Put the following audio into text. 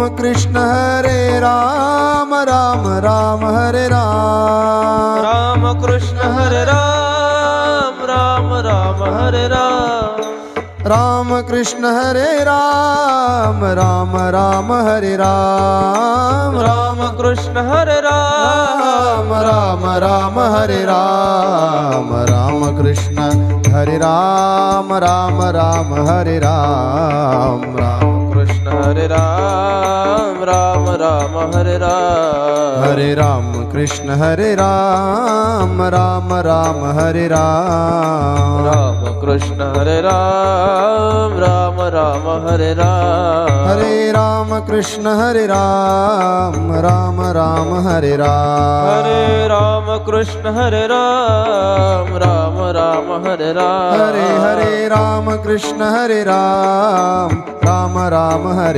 Ram Krishna Hare Ram Ram Ram Hare Ram Ram Krishna Hare Ram Ram Ram Hare Ram Ram Krishna Hare Ram Ram Ram Hare Ram Ram Krishna Hare Ram Ram Ram Hare Ram Ram Krishna Hare Ram Ram Ram Hare Ram Ram Krishna Hare Ram Ram Hare Ram Hare Ram Krishna Hare Ram Ram Ram Hare Ram Ram Krishna Hare Ram Ram Ram Hare Ram Hare Ram Krishna Hare Ram Ram Ram Hare Ram Hare Ram Krishna Hare Ram Ram Ram Hare Ram Hare Hare Ram Krishna Hare Ram Ram Ram Hare